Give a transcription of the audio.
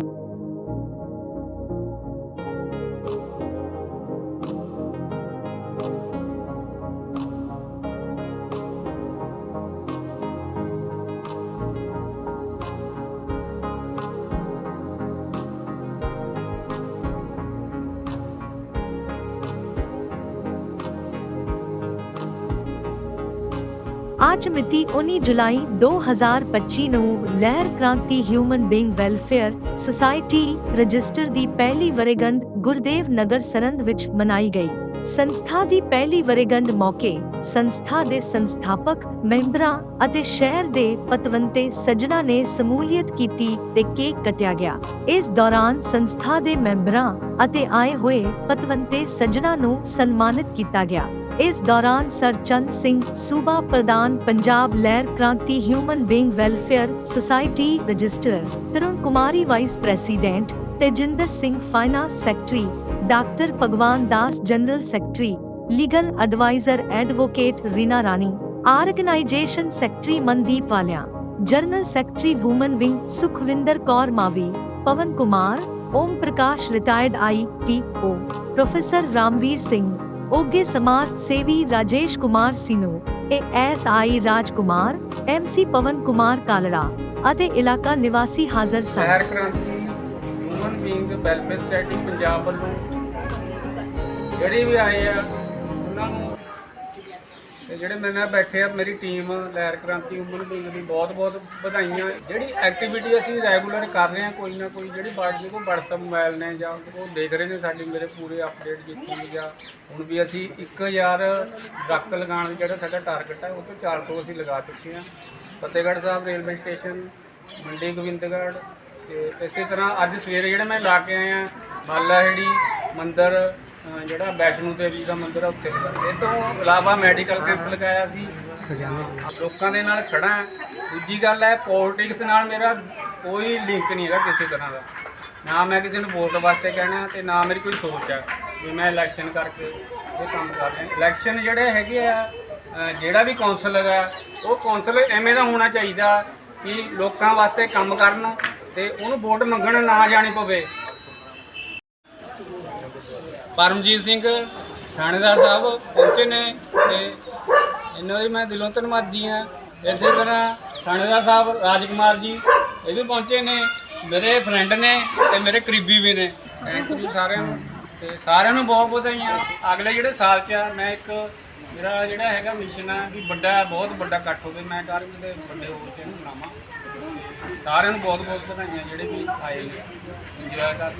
you ਅੱਜ ਮਿਤੀ 19 ਜੁਲਾਈ 2025 ਨੂੰ Lehar Kranti human being welfare society register ਦੀ ਪਹਿਲੀ ਵਰੇਗੰਢ ਗੁਰਦੇਵ ਨਗਰ ਸਰੰਦ ਵਿੱਚ ਮਨਾਈ ਗਈ। ਸੰਸਥਾ ਦੀ ਪਹਿਲੀ ਵਰੇਗੰਢ ਮੌਕੇ ਸੰਸਥਾ ਦੇ ਸੰਸਥਾਪਕ, ਮੈਂਬਰਾਂ ਅਤੇ ਸ਼ਹਿਰ ਦੇ ਪਤਵੰਤੇ ਸੱਜਣਾ ਨੇ ਸਮੂਲੀਅਤ ਕੀਤੀ ਤੇ ਕੇਕ ਕਟਿਆ ਗਿਆ। ਇਸ ਦੌਰਾਨ ਸੰਸਥਾ ਦੇ ਮੈਂਬਰਾਂ ਅਤੇ ਆਏ ਹੋਏ ਪਤਵੰਤੇ ਸੱਜਣਾ ਨੂੰ ਸਨਮਾਨਿਤ ਕੀਤਾ ਗਿਆ। ਇਸ ਦੌਰਾਨ ਸਰਚੰਦ ਸਿੰਘ ਸੂਬਾ ਪ੍ਰਧਾਨ, Punjab Lehar Kranti human being welfare society register Tarun Kumari vice president Tejinder Singh finance secretary doctor Bhagwan Das general secretary legal adviser advocate Reena Rani organisation secretary Mandeep Walia general secretary woman wing Sukhwinder Kaur Mavi Pawan Kumar Om Prakash retired I O professor Ramvir Singh ਓਗੇ ਸਮਾਰਟ ਸੇਵੀ Rajesh Kumar Sinu ASI Raj Kumar MC Pawan Kumar Kalra ਅਤੇ ਇਲਾਕਾ ਨਿਵਾਸੀ ਹਾਜ਼ਰ ਸਨ Lehar Kranti human being welfare society Punjab ਵੱਲੋਂ ਜਿਹੜੇ ਵੀ ਆਏ ਆ, ਉਹਨਾਂ ਨੂੰ ਤੇ ਜਿਹੜੇ ਮੇਰੇ ਨਾਲ ਬੈਠੇ ਆ, ਮੇਰੀ ਟੀਮ ਲਹਿਰ ਕ੍ਰਾਂਤੀ ਹਿਊਮਨ ਬੀਇੰਗ ਦੀ ਬਹੁਤ ਬਹੁਤ ਵਧਾਈਆਂ। ਜਿਹੜੀ ਐਕਟੀਵਿਟੀ ਅਸੀਂ ਰੈਗੂਲਰ ਕਰ ਰਹੇ ਹਾਂ ਕੋਈ ਨਾ ਕੋਈ, ਜਿਹੜੀ ਬਾਡੀ ਕੋ WhatsApp ਮੋਬਾਈਲ ਨੇ ਜਾਂ ਉਹ ਦੇਖ ਰਹੇ ਨੇ ਸਾਡੀ, ਮੇਰੇ ਪੂਰੇ ਅਪਡੇਟ ਜਿੱਥੇ ਜਾਂ ਹੁਣ ਵੀ ਅਸੀਂ 1000 ਦਰੱਖਤ ਲਗਾਉਣ ਦਾ ਜਿਹੜਾ ਸਾਡਾ ਟਾਰਗੇਟ ਹੈ ਉਹ ਤੋਂ 400 ਅਸੀਂ ਲਗਾ ਚੁੱਕੇ ਹਾਂ ਫਤਿਹਗੜ੍ਹ ਸਾਹਿਬ ਰੇਲਵੇ ਸਟੇਸ਼ਨ, ਮੰਡੀ ਗੋਬਿੰਦਗੜ੍ਹ ਤੇ ਇਸੇ ਤਰ੍ਹਾਂ ਅੱਜ ਸਵੇਰੇ ਜਿਹੜਾ ਮੈਂ ਲਾ ਕੇ ਆਇਆ ਮਾਲਾ ਹੇੜੀ ਮੰਦਿਰ ਅ, ਜਿਹੜਾ ਵੈਸ਼ਨੂ ਦੇਵੀ ਦਾ ਮੰਦਿਰ ਆ ਉੱਥੇ ਲਗਾਇਆ। ਇਹ ਤੋਂ ਇਲਾਵਾ ਮੈਡੀਕਲ ਕੈਂਪ ਲਗਾਇਆ ਸੀ ਲੋਕਾਂ ਦੇ ਨਾਲ ਖੜਾ ਹਾਂ। ਦੂਜੀ ਗੱਲ ਹੈ ਪੋਲਿਟਿਕਸ ਨਾਲ ਮੇਰਾ ਕੋਈ ਲਿੰਕ ਨਹੀਂ ਹੈਗਾ ਕਿਸੇ ਤਰ੍ਹਾਂ ਦਾ ਨਾ ਮੈਂ ਕਿਸੇ ਨੂੰ ਵੋਟ ਵਾਸਤੇ ਕਹਿਣਾ ਤੇ ਨਾ ਮੇਰੀ ਕੋਈ ਸੋਚ ਹੈ ਵੀ ਮੈਂ ਇਲੈਕਸ਼ਨ ਕਰਕੇ ਇਹ ਕੰਮ ਕਰ ਰਿਹਾ ਇਲੈਕਸ਼ਨ ਜਿਹੜੇ ਹੈਗੇ ਆ ਅ, ਜਿਹੜਾ ਵੀ ਕੌਂਸਲਰ ਹੈ ਉਹ ਕੌਂਸਲਰ ਐਵੇਂ ਦਾ ਹੋਣਾ ਚਾਹੀਦਾ ਕਿ ਲੋਕਾਂ ਵਾਸਤੇ ਕੰਮ ਕਰਨ ਤੇ ਉਹਨੂੰ ਵੋਟ ਮੰਗਣ ਨਾ ਜਾਣੀ ਪਵੇ ਪਰਮਜੀਤ ਸਿੰਘ ਥਾਣੇਦਾਰ ਸਾਹਿਬ ਪਹੁੰਚੇ ਨੇ ਤੇ ਇਹਨਾਂ ਦੀ ਮੈਂ ਦਿਲੋਂ ਧੰਨਵਾਦੀ ਹਾਂ। ਇਸੇ ਤਰ੍ਹਾਂ ਥਾਣੇਦਾਰ ਸਾਹਿਬ ਰਾਜਕੁਮਾਰ ਜੀ ਇਹ ਵੀ ਪਹੁੰਚੇ ਨੇ, ਮੇਰੇ ਫਰੈਂਡ ਨੇ ਤੇ ਮੇਰੇ ਕਰੀਬੀ ਵੀ ਨੇ। ਥੈਂਕ ਯੂ ਸਾਰਿਆਂ ਨੂੰ। ਤੇ ਸਾਰਿਆਂ ਨੂੰ ਬਹੁਤ ਵਧਾਈਆਂ ਅਗਲੇ ਜਿਹੜੇ ਸਾਲ 'ਚ ਆ, ਮੈਂ ਇੱਕ ਮੇਰਾ ਜਿਹੜਾ ਹੈਗਾ ਮਿਸ਼ਨ ਆ ਕਿ ਵੱਡਾ, ਬਹੁਤ ਵੱਡਾ ਇਕੱਠ ਹੋਵੇ। ਮੈਂ ਕਰ ਕਿਤੇ ਵੱਡੇ ਹੋਰ ਕੇ ਇਹਨੂੰ ਬਣਾਵਾਂ ਸਾਰਿਆਂ ਨੂੰ ਬਹੁਤ ਬਹੁਤ ਵਧਾਈਆਂ ਜਿਹੜੇ ਵੀ ਆਏ ਨੇ। ਇੰਜੋਏ ਕਰ